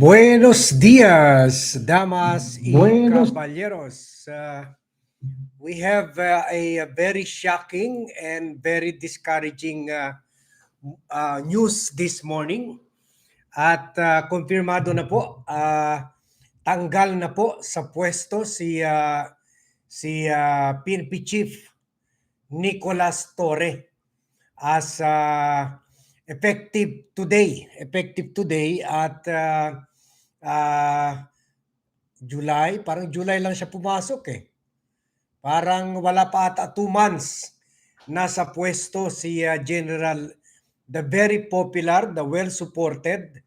Buenos días, damas y Buenos- caballeros. Uh, we have uh, a, very shocking and very discouraging uh, uh, news this morning. At uh, kumpirmado na po, uh, tanggal na po sa pwesto si uh, si uh, PNP Chief Nicolas Torre as uh, effective today, effective today at uh, uh, July, parang July lang siya pumasok eh. Parang wala pa ata two months nasa pwesto si uh, General, the very popular, the well-supported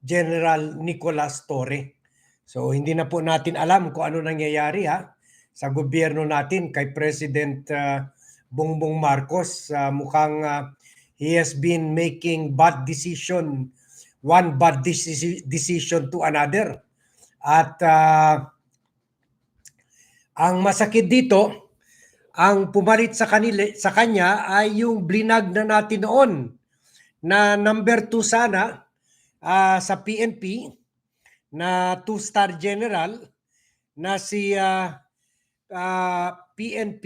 General Nicolas Torre. So hindi na po natin alam kung ano nangyayari ha sa gobyerno natin kay President uh, Bongbong Marcos. Uh, mukhang uh, he has been making bad decision, one bad deci- decision to another. At uh, ang masakit dito, ang pumalit sa kanila sa kanya ay yung blinag na natin noon na number 2 sana ah, sa PNP na two-star general na si ah, ah, PNP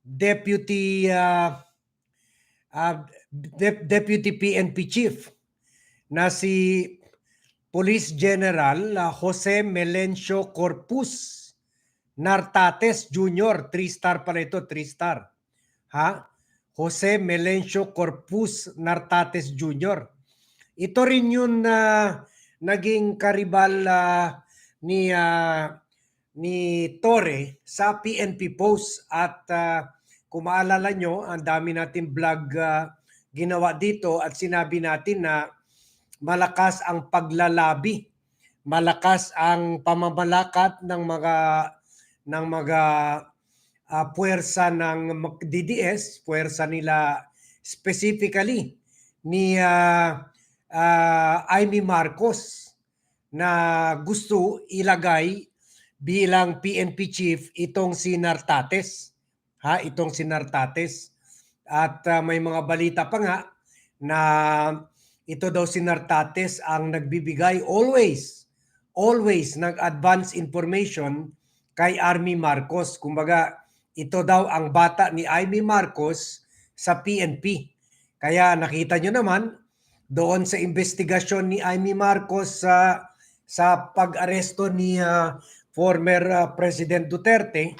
deputy ah, ah, Dep- deputy PNP chief na si Police General Jose Melencio Corpus Nartates Jr. 3-star pala ito, 3-star. Ha? Jose Melencio Corpus Nartates Jr. Ito rin yung na naging karibal ah, ni ah, ni Torre sa PNP Post at ah, kung maalala nyo, ang dami natin vlog ah, ginawa dito at sinabi natin na malakas ang paglalabi, malakas ang pamamalakat ng mga ng mga ah, puwersa ng DDS, puwersa nila specifically ni ah, ah, Amy Marcos na gusto ilagay bilang PNP chief itong si Nartates. Ha, itong si Nartates. At ah, may mga balita pa nga na ito daw si Nartates ang nagbibigay always, always nag-advance information kay Army Marcos. Kumbaga, ito daw ang bata ni Amy Marcos sa PNP. Kaya nakita nyo naman, doon sa investigasyon ni Amy Marcos sa sa pag-aresto ni ah, former ah, President Duterte,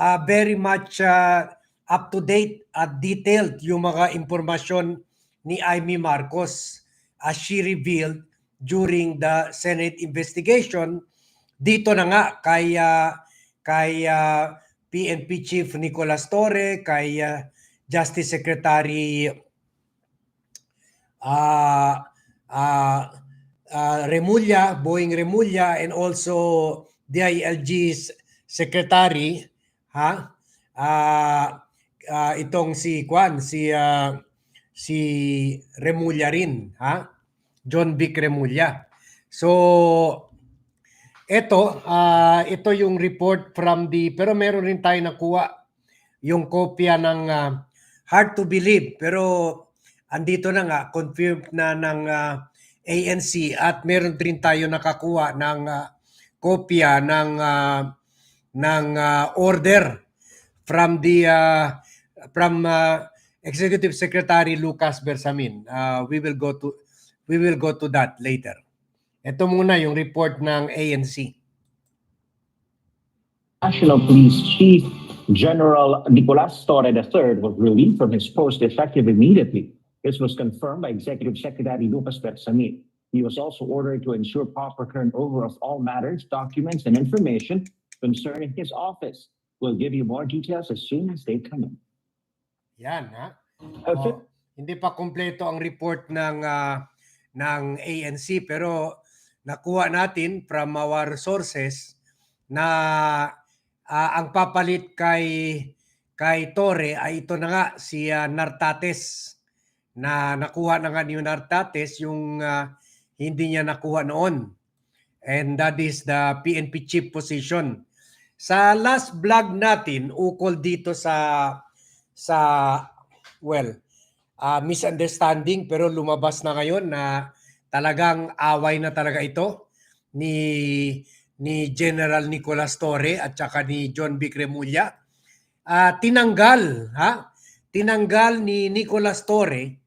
ah, very much ah, up to date at detailed yung mga impormasyon ni Amy Marcos as she revealed during the Senate investigation. Dito na nga kay ah, kay ah, PNP Chief Nicolas Torre, kay ah, Justice Secretary ah ah ah, Remulla, Boeing Remulla and also DILG's secretary ha? Ah ah, itong si Kwan si ah, si Remulla rin ha? John Vic Remulla. So ito ah, ito yung report from the pero meron rin tayo nakuha yung kopya ng ah, hard to believe. Pero andito na nga confirmed na ng ah, ANC at meron din tayo nakakuha ng ah, kopya ng ah, ng ah, order from the ah, from ah, Executive Secretary Lucas Bersamin. Ah, we will go to we will go to that later. Ito muna yung report ng ANC. National Police Chief General Nicolas Torre III was relieved from his post effective immediately. This was confirmed by Executive Secretary Lucas Bersamin. He was also ordered to ensure proper turnover of all matters, documents, and information concerning his office. We'll give you more details as soon as they come in. Yan ha. Uh, Oh, hindi pa kumpleto ang report ng ah, ng ANC pero nakuha natin from our sources na ah, ang papalit kay kay Torre ay ito na nga si ah, Nartates na nakuha na nga ni Nartates yung ah, hindi niya nakuha noon. And that is the PNP chief position. Sa last vlog natin ukol dito sa sa well, ah, misunderstanding pero lumabas na ngayon na talagang away na talaga ito ni ni General Nicolas Torre at saka ni John B. Cremulya. Ah, tinanggal ha tinanggal ni Nicolas Torre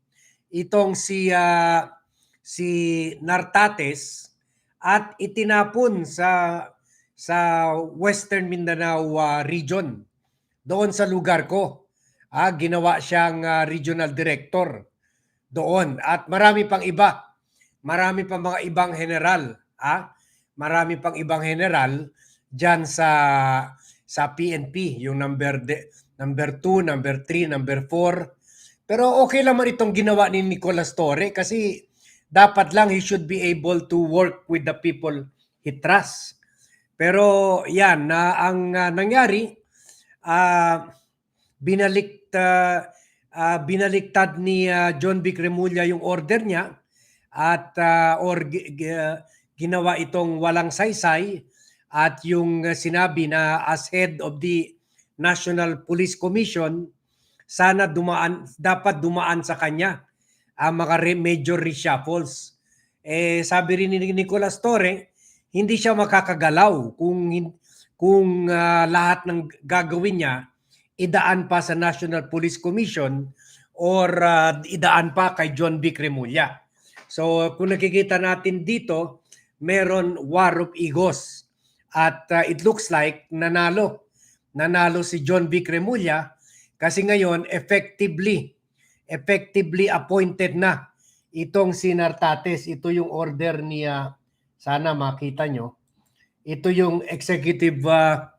itong si ah, si Nartates at itinapon sa sa Western Mindanao ah, region doon sa lugar ko. Ah, ginawa siyang ah, regional director doon at marami pang iba. Marami pang mga ibang general, ah. Marami pang ibang general diyan sa sa PNP, yung number de, number 2, number 3, number 4. Pero okay naman itong ginawa ni Nicolas Torre kasi dapat lang he should be able to work with the people he trusts. Pero yan, na ang ah, nangyari, ah, binalik ah, ah, binaliktad ni ah, John B. Yung order niya at ah, or ah, ginawa itong walang saysay at yung sinabi na as head of the National Police Commission sana dumaan dapat dumaan sa kanya ang mga re- major reshuffles. Eh sabi rin ni Nicolas Torre, hindi siya makakagalaw kung kung ah, lahat ng gagawin niya idaan pa sa National Police Commission or ah, idaan pa kay John B. Cremulya. So kung nakikita natin dito, meron war of egos at ah, it looks like nanalo. Nanalo si John B. Cremulya kasi ngayon effectively effectively appointed na itong si Nartates. Ito yung order niya sana makita nyo. Ito yung executive ah,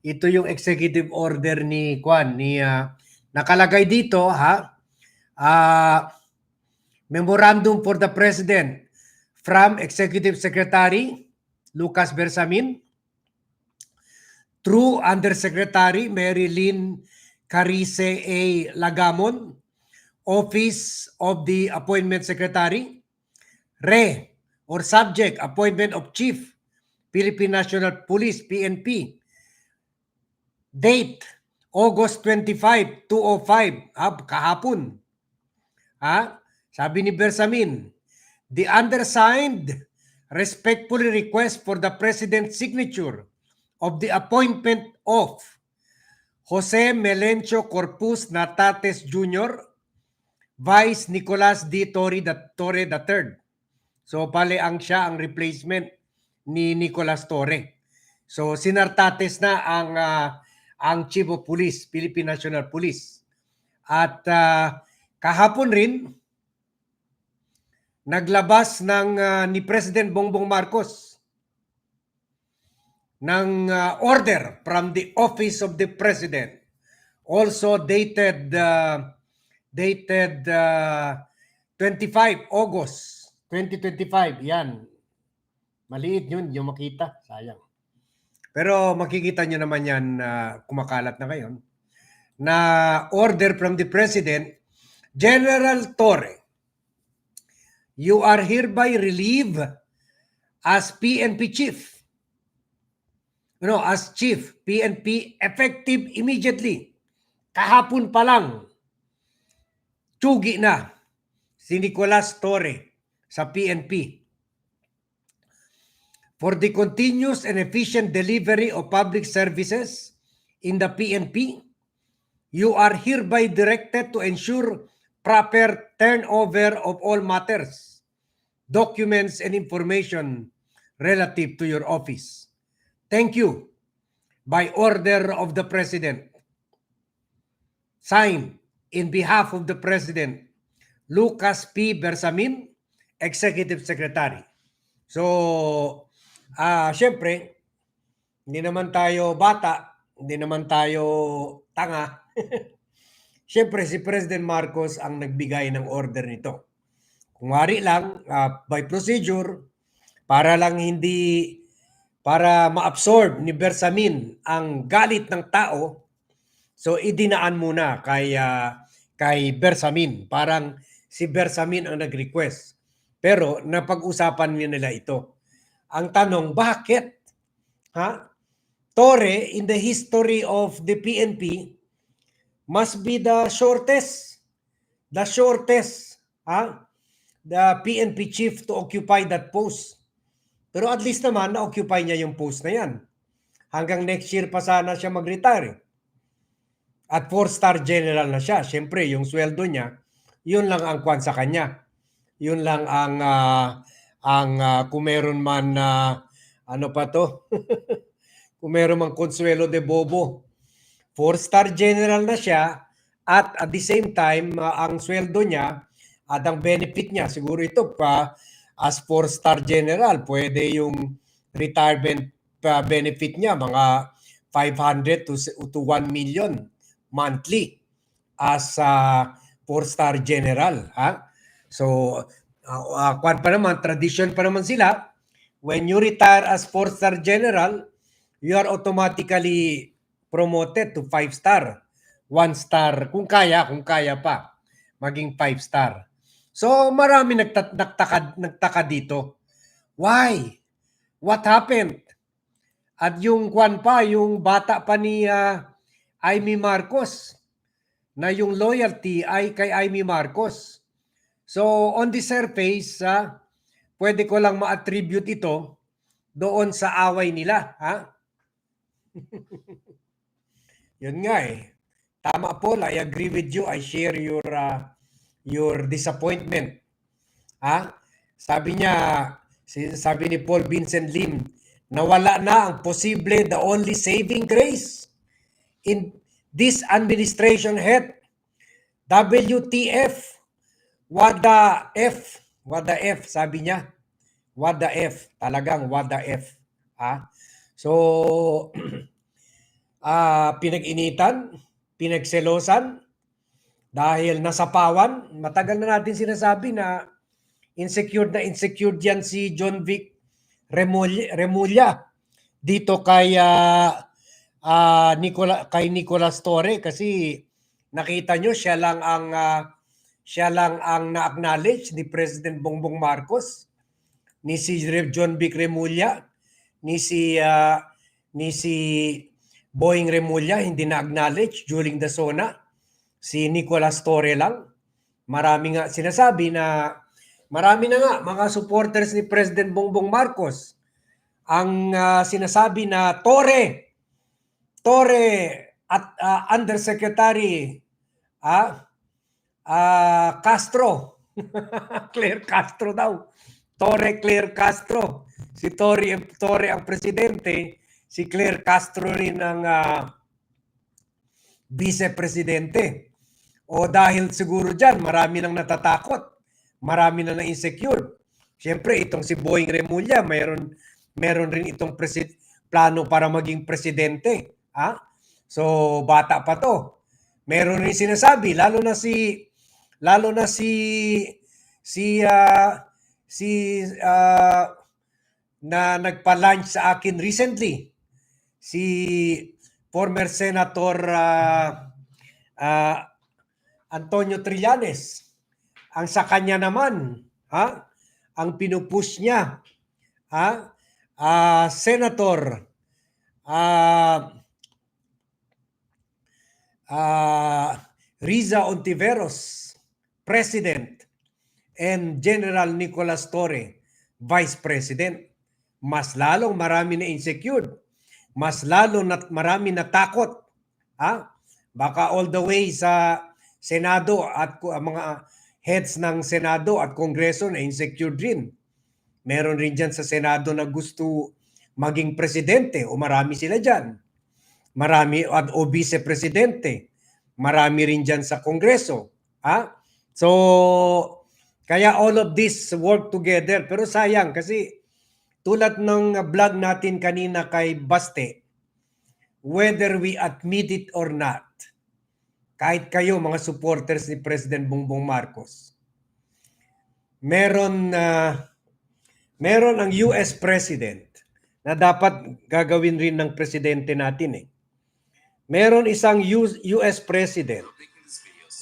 ito yung executive order ni Kwan ni ah, nakalagay dito ha ah, memorandum for the president from executive secretary Lucas Bersamin through undersecretary Mary Lynn Carice A. Lagamon office of the appointment secretary re or subject appointment of chief Philippine National Police PNP date August 25 205 ah, kahapon ha sabi ni Bersamin the undersigned respectfully request for the president's signature of the appointment of Jose Melencio Corpus Natates Jr. Vice Nicolas D. Torre, Torre III. So pale ang siya ang replacement ni Nicolas Torre. So sinartates na ang ah, ang Chief of Police, Philippine National Police. At ah, kahapon rin naglabas ng ah, ni President Bongbong Marcos ng ah, order from the office of the president. Also dated ah, dated ah, 25 August 2025 yan. Maliit yun yung makita. Sayang pero makikita nyo naman yan na kumakalat na ngayon na order from the president General Torre you are hereby relieved as PNP chief you know, as chief PNP effective immediately. Kahapon pa lang, tsugi na si Nicolas Torre sa PNP for the continuous and efficient delivery of public services in the PNP, you are hereby directed to ensure proper turnover of all matters, documents, and information relative to your office. Thank you. By order of the President. Signed in behalf of the President, Lucas P. Bersamin, Executive Secretary. So, ah, syempre, hindi naman tayo bata, hindi naman tayo tanga. syempre, si President Marcos ang nagbigay ng order nito. Kung wari lang, ah, by procedure, para lang hindi para ma-absorb ni Bersamin ang galit ng tao, so idinaan muna kay ah, kay Bersamin. Parang si Bersamin ang nag-request. Pero napag-usapan nila ito. Ang tanong, bakit? Ha? Torre, in the history of the PNP, must be the shortest. The shortest. Ha? the PNP chief to occupy that post. Pero at least naman, na-occupy niya yung post na yan. Hanggang next year pa sana siya mag-retire. At four-star general na siya. Siyempre, yung sweldo niya, yun lang ang kwan sa kanya. Yun lang ang, ah, ang ah, kung meron man na, ano pa to? kung meron man consuelo de bobo. Four-star general na siya at at the same time, ah, ang sweldo niya at ang benefit niya, siguro ito pa, as four-star general, pwede yung retirement pa benefit niya, mga 500 to, to 1 million monthly as a four-star general. Ha? So, uh, uh, pa naman, tradition pa naman sila, when you retire as four-star general, you are automatically promoted to five-star. One star, kung kaya, kung kaya pa, maging five-star. So, marami nagta- nagtaka, nagtaka dito. Why? What happened? At yung kwan pa, yung bata pa ni ah, Amy Marcos, na yung loyalty ay kay Amy Marcos. So, on the surface, ah, pwede ko lang ma-attribute ito doon sa away nila. Ha? Yun nga eh. Tama Paul, I agree with you. I share your uh, your disappointment. Ha? Sabi niya, sabi ni Paul Vincent Lim, nawala na ang posible the only saving grace in this administration head. WTF. What the F? What the F? Sabi niya. What the F? Talagang what the F. Ha? So, ah pinag-initan, pinagselosan, dahil nasapawan, matagal na natin sinasabi na insecure na insecure diyan si John Vic Remulla, Remulla dito kay ah, ah, Nicola, kay Nicolas Torre kasi nakita nyo siya lang ang ah, siya lang ang na-acknowledge ni President Bongbong Marcos ni si Rev John Vic Remulla ni si ah, ni si Boeing Remulla hindi na-acknowledge during the SONA si Nicolas Torre lang. Marami nga sinasabi na marami na nga mga supporters ni President Bongbong Marcos ang ah, sinasabi na Torre Torre at ah, Undersecretary ah, ah, Castro Claire Castro daw Torre Claire Castro si Torre Torre ang presidente si Claire Castro rin ang ah, vice-presidente. O dahil siguro dyan, marami nang natatakot. Marami na na-insecure. Siyempre, itong si Boeing Remulla, mayroon, mayroon rin itong presi- plano para maging presidente. Ha? So, bata pa to. Meron rin sinasabi, lalo na si, lalo na si, si, ah, si, ah, na nagpa-lunch sa akin recently, si former Senator ah, ah, Antonio Trillanes. Ang sa kanya naman, ha? Ang pinupush niya, ha? Ah, Senator ah, ah, Riza Ontiveros, President, and General Nicolas Torre, Vice President. Mas lalong marami na insecure. Mas lalo na marami na takot. Ha? Baka all the way sa Senado at ang mga heads ng Senado at Kongreso na insecure din. Meron rin dyan sa Senado na gusto maging presidente o marami sila dyan. Marami at o vice-presidente. Marami rin dyan sa Kongreso. Ha? So, kaya all of this work together. Pero sayang kasi tulad ng vlog natin kanina kay Baste, whether we admit it or not, kahit kayo mga supporters ni President Bongbong Marcos, meron na meron ang US President na dapat gagawin rin ng presidente natin eh. Meron isang US President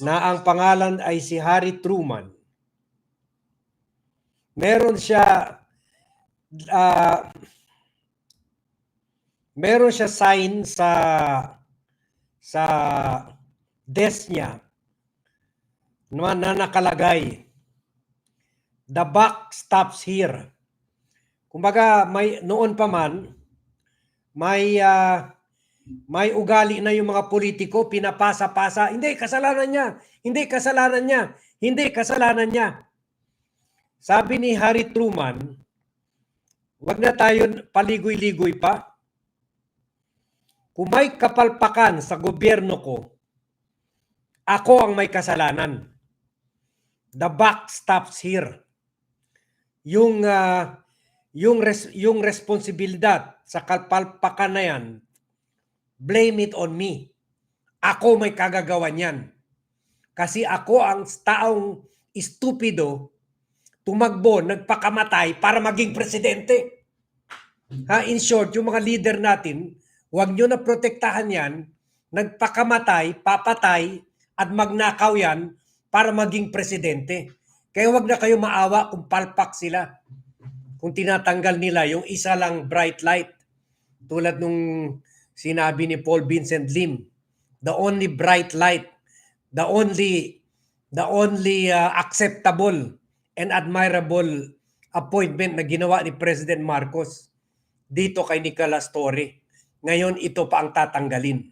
na ang pangalan ay si Harry Truman. Meron siya ah, meron siya sign sa sa desk niya na, na nakalagay the buck stops here. Kumbaga, may noon pa man, may ah, may ugali na yung mga politiko, pinapasa-pasa. Hindi, kasalanan niya. Hindi, kasalanan niya. Hindi, kasalanan niya. Sabi ni Harry Truman, wag na tayo paligoy-ligoy pa. Kung may kapalpakan sa gobyerno ko, ako ang may kasalanan. The buck stops here. Yung ah, yung res, yung responsibilidad sa kapalpakan na yan, blame it on me. Ako may kagagawa niyan. Kasi ako ang taong estupido, tumakbo, nagpakamatay para maging presidente. Ha, in short, yung mga leader natin, huwag nyo na protektahan yan, nagpakamatay, papatay, at magnakaw yan para maging presidente. Kaya huwag na kayo maawa kung palpak sila. Kung tinatanggal nila yung isa lang bright light. Tulad nung sinabi ni Paul Vincent Lim, the only bright light, the only the only uh, acceptable and admirable appointment na ginawa ni President Marcos dito kay Nicolas Torre. Ngayon ito pa ang tatanggalin.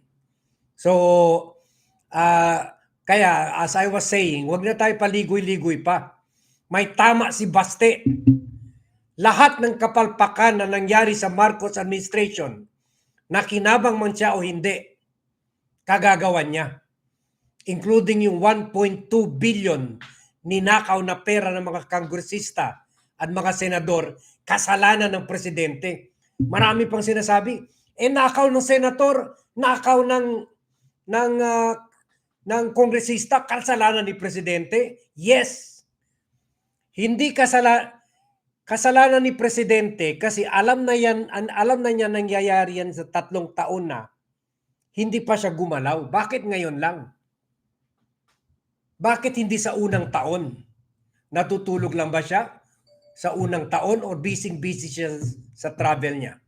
So ah, kaya as I was saying, wag na tayo paligoy-ligoy pa. May tama si Baste. Lahat ng kapalpakan na nangyari sa Marcos administration, na kinabang man siya o hindi, kagagawan niya. Including yung 1.2 billion ninakaw na pera ng mga kongresista at mga senador, kasalanan ng presidente. Marami pang sinasabi, eh nakaw ng senator, nakaw ng ng ah, ng kongresista, kasalanan ni presidente. Yes. Hindi kasala kasalanan ni presidente kasi alam na yan an- alam na niya nangyayari yan sa tatlong taon na hindi pa siya gumalaw. Bakit ngayon lang? Bakit hindi sa unang taon? Natutulog lang ba siya sa unang taon or busy-busy siya sa travel niya?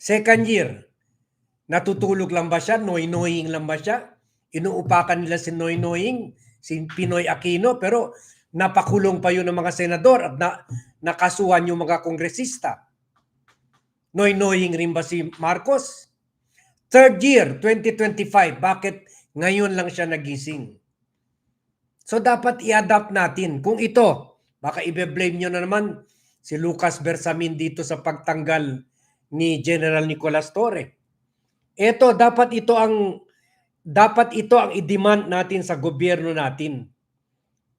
Second year, natutulog lang ba siya? Noy-noying lang ba siya? Inuupakan nila si Noy-noying, si Pinoy Aquino, pero napakulong pa yun ng mga senador at na, nakasuhan yung mga kongresista. Noy-noying rin ba si Marcos? Third year, 2025, bakit ngayon lang siya nagising? So dapat i-adapt natin. Kung ito, baka i-blame nyo na naman si Lucas Bersamin dito sa pagtanggal ni General Nicolas Torre. Ito, dapat ito ang dapat ito ang i-demand natin sa gobyerno natin.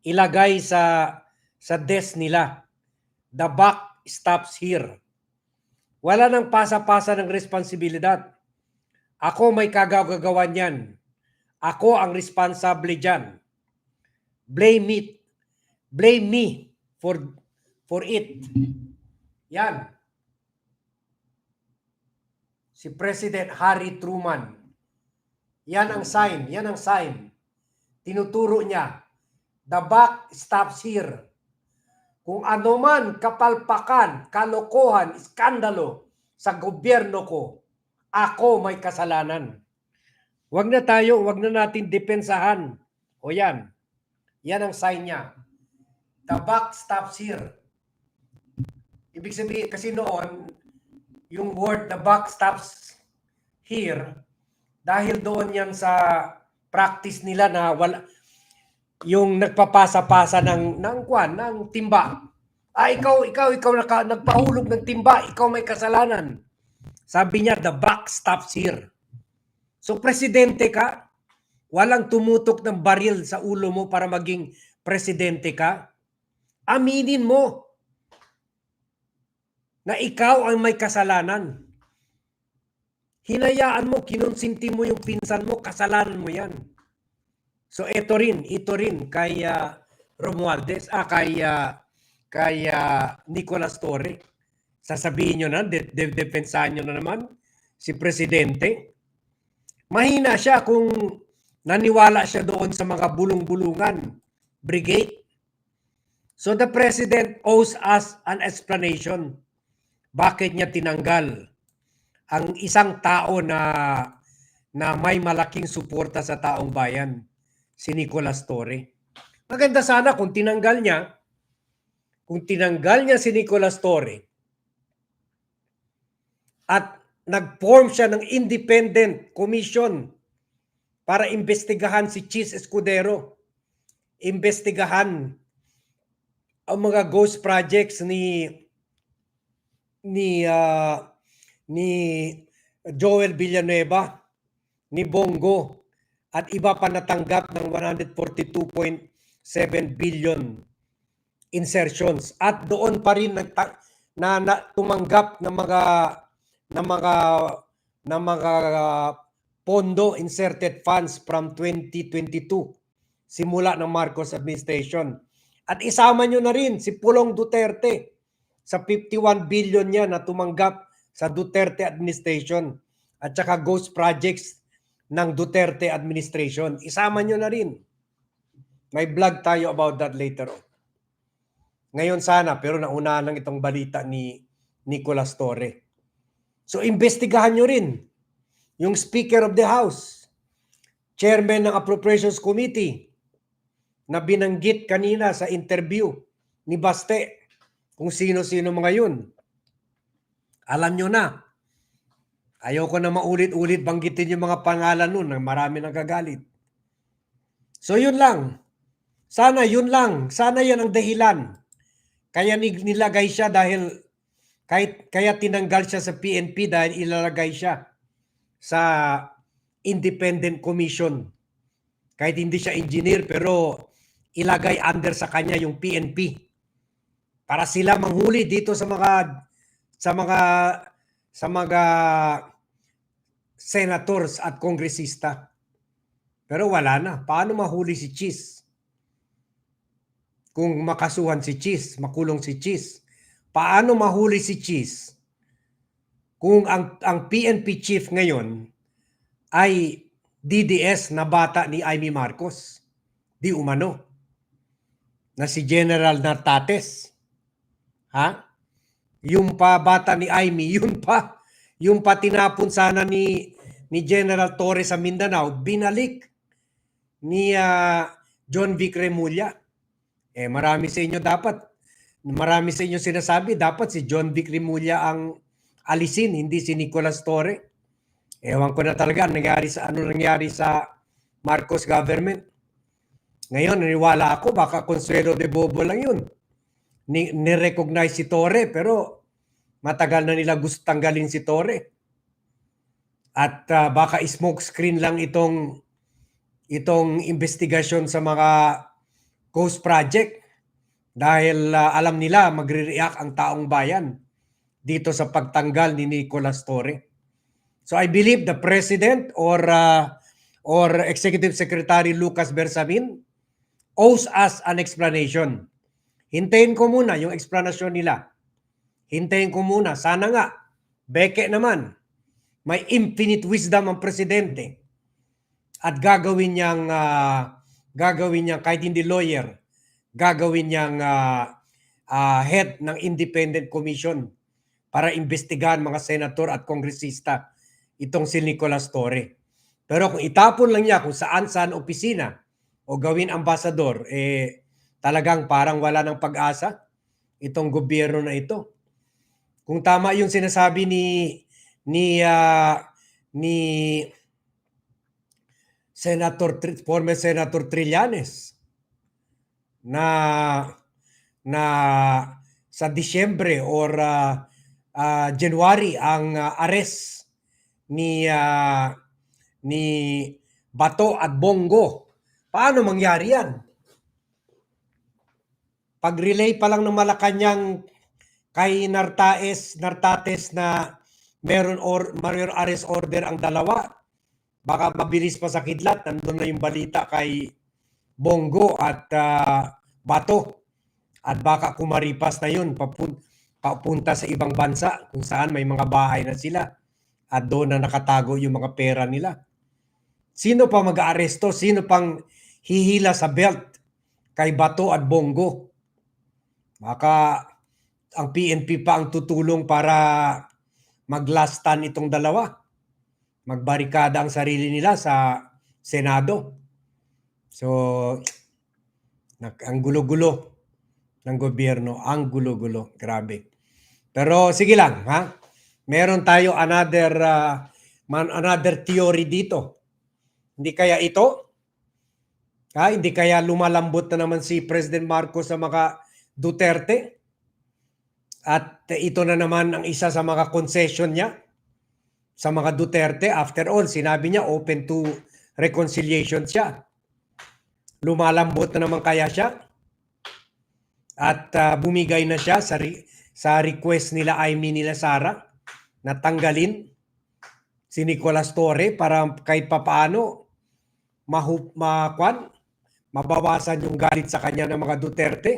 Ilagay sa sa desk nila. The buck stops here. Wala nang pasa-pasa ng responsibilidad. Ako may kagagawa niyan. Ako ang responsable diyan. Blame it. Blame me for for it. Yan. Si President Harry Truman. Yan ang sign. Yan ang sign. Tinuturo niya. The buck stops here. Kung ano man kapalpakan, kalokohan, iskandalo sa gobyerno ko, ako may kasalanan. Huwag na tayo, huwag na natin depensahan. O yan. Yan ang sign niya. The buck stops here. Ibig sabihin, kasi noon, yung word the buck stops here, dahil doon yan sa practice nila na wala, yung nagpapasa-pasa ng ng kwan, ng timba. Ah, ikaw, ikaw, ikaw naka, nagpahulog ng timba, ikaw may kasalanan. Sabi niya, the buck stops here. So, presidente ka, walang tumutok ng baril sa ulo mo para maging presidente ka. Aminin mo na ikaw ang may kasalanan. Hinayaan mo, kinonsinti mo yung pinsan mo, kasalanan mo yan. So ito rin, ito rin kay ah, Romualdez, ah, kay, ah, kay ah, Nicolas Torre. Sasabihin nyo na, de- de- depensahan nyo na naman si Presidente. Mahina siya kung naniwala siya doon sa mga bulong-bulungan, brigade. So the President owes us an explanation. Bakit niya tinanggal ang isang tao na na may malaking suporta sa taong bayan, si Nicolas Torre. Maganda sana kung tinanggal niya, kung tinanggal niya si Nicolas Torre at nag-form siya ng independent commission para imbestigahan si Chis Escudero, imbestigahan ang mga ghost projects ni ni ah, ni Joel Villanueva, ni Bongo at iba pa natanggap ng 142.7 billion insertions at doon pa rin nagta- na, na tumanggap ng mga ng mga ng mga pondo inserted funds from 2022 simula ng Marcos administration. At isama nyo na rin si Pulong Duterte sa 51 billion niya na tumanggap sa Duterte administration at saka ghost projects ng Duterte administration. Isama nyo na rin. May vlog tayo about that later on. Ngayon sana, pero nauna lang itong balita ni Nicolas Torre. So, investigahan nyo rin yung Speaker of the House, Chairman ng Appropriations Committee, na binanggit kanina sa interview ni Baste kung sino-sino mga yun. Alam nyo na. Ayoko na maulit-ulit banggitin yung mga pangalan nun na marami nagagalit. So yun lang. Sana yun lang. Sana yan ang dahilan. Kaya ni- nilagay siya dahil kahit kaya tinanggal siya sa PNP dahil ilalagay siya sa independent commission. Kahit hindi siya engineer pero ilagay under sa kanya yung PNP para sila manghuli dito sa mga sa mga sa mga senators at kongresista. Pero wala na. Paano mahuli si Cheese? Kung makasuhan si Cheese, makulong si Cheese. Paano mahuli si Cheese? Kung ang, ang PNP chief ngayon ay DDS na bata ni Amy Marcos. Di umano. Na si General Nartates. Ha? Yung pa bata ni Amy, yun pa. Yung pa tinapon sana ni ni General Torres sa Mindanao, binalik ni ah, John Vic Remulla. Eh marami sa inyo dapat, marami sa inyo sinasabi, dapat si John Vic Remulla ang alisin, hindi si Nicolas Torre. Ewan ko na talaga ang nangyari sa ano nangyari sa Marcos government. Ngayon, naniwala ako, baka Consuelo de Bobo lang yun. Ni, ni-recognize si Torre, pero matagal na nila gusto tanggalin si Torre. At ah, baka smoke screen lang itong itong investigasyon sa mga ghost project dahil ah, alam nila magre-react ang taong bayan dito sa pagtanggal ni Nicolas Torre. So I believe the president or ah, or executive secretary Lucas Bersamin owes us an explanation. Hintayin ko muna yung explanation nila. Hintayin ko muna. Sana nga, beke naman, may infinite wisdom ang presidente at gagawin niyang ah, gagawin niyang kahit hindi lawyer gagawin niyang ah, ah, head ng independent commission para imbestigahan mga senator at kongresista itong si Nicolas Torre. Pero kung itapon lang niya kung saan saan opisina o gawin ambasador, eh talagang parang wala ng pag-asa itong gobyerno na ito. Kung tama yung sinasabi ni ni ah, ni Senator former Senator Trillanes na na sa Disyembre or ah, ah, January ang ah, arrest ni ah, ni Bato at Bongo. Paano mangyari yan? Pag-relay pa lang ng Malacanang kay Nartaes, Nartates na meron or meron arrest order ang dalawa. Baka mabilis pa sa kidlat. Nandun na yung balita kay Bongo at ah, Bato. At baka kumaripas na yun papun- papunta sa ibang bansa kung saan may mga bahay na sila. At doon na nakatago yung mga pera nila. Sino pa mag-aaresto? Sino pang hihila sa belt kay Bato at Bongo? Baka ang PNP pa ang tutulong para maglastan itong dalawa. Magbarikada ang sarili nila sa Senado. So, ang gulo-gulo. ng gobyerno. Ang gulo-gulo. Grabe. Pero sige lang, ha? Meron tayo another uh, another theory dito. Hindi kaya ito? Ha? Hindi kaya lumalambot na naman si President Marcos sa mga Duterte? At ito na naman ang isa sa mga concession niya sa mga Duterte. After all, sinabi niya open to reconciliation siya. Lumalambot na naman kaya siya? At ah, bumigay na siya sa, re- sa request nila Amy nila Sara na tanggalin si Nicolas Torre para kahit papaano mahup, makwan, mabawasan yung galit sa kanya ng mga Duterte.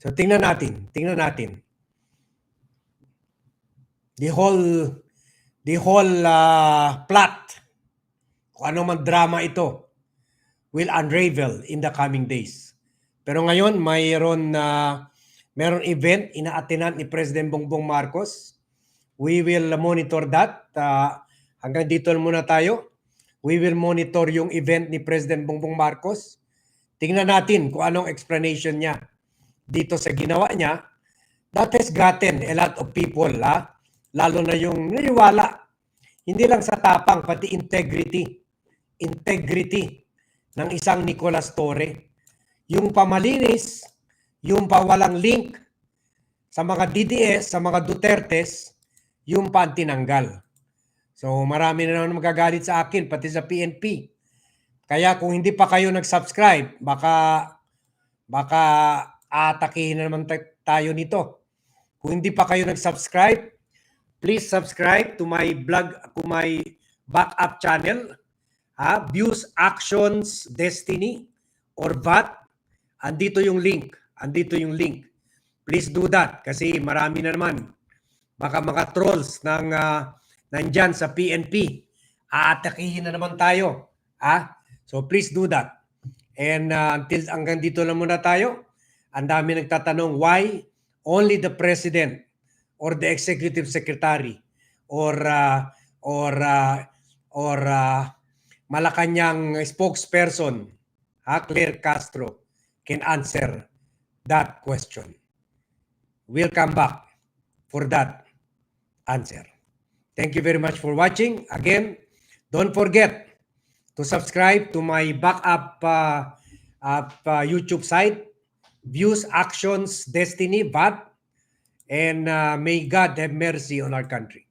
So tingnan natin, tingnan natin. The whole the whole ah, plot kung ano man drama ito will unravel in the coming days. Pero ngayon mayroon na mayroon event inaatenan ni President Bongbong Marcos. We will monitor that. Ah, hanggang dito na muna tayo. We will monitor yung event ni President Bongbong Marcos. Tingnan natin kung anong explanation niya dito sa ginawa niya. That has gotten a lot of people, ha? Lalo na yung naniwala. Hindi lang sa tapang, pati integrity. Integrity ng isang Nicolas Torre. Yung pamalinis, yung pawalang link sa mga DDS, sa mga Dutertes, yung pantinanggal. So marami na naman magagalit sa akin, pati sa PNP. Kaya kung hindi pa kayo nag-subscribe, baka baka atakihin na naman ta- tayo nito. Kung hindi pa kayo nag-subscribe, please subscribe to my blog, to my backup channel, ha? Views, Actions, Destiny, or VAT. Andito yung link. Andito yung link. Please do that kasi marami na naman. Baka mga trolls ng uh, nandyan sa PNP. Aatakihin na naman tayo. Ha? So please do that. And uh, until hanggang dito lang muna tayo. Ang dami nagtatanong why only the president or the executive secretary or uh, or uh, or uh, Malacanang spokesperson ha, Claire Castro can answer that question. We'll come back for that answer. Thank you very much for watching. Again, don't forget to subscribe to my backup uh, up, uh, YouTube site, Views, Actions, Destiny, VAT, and uh, may God have mercy on our country.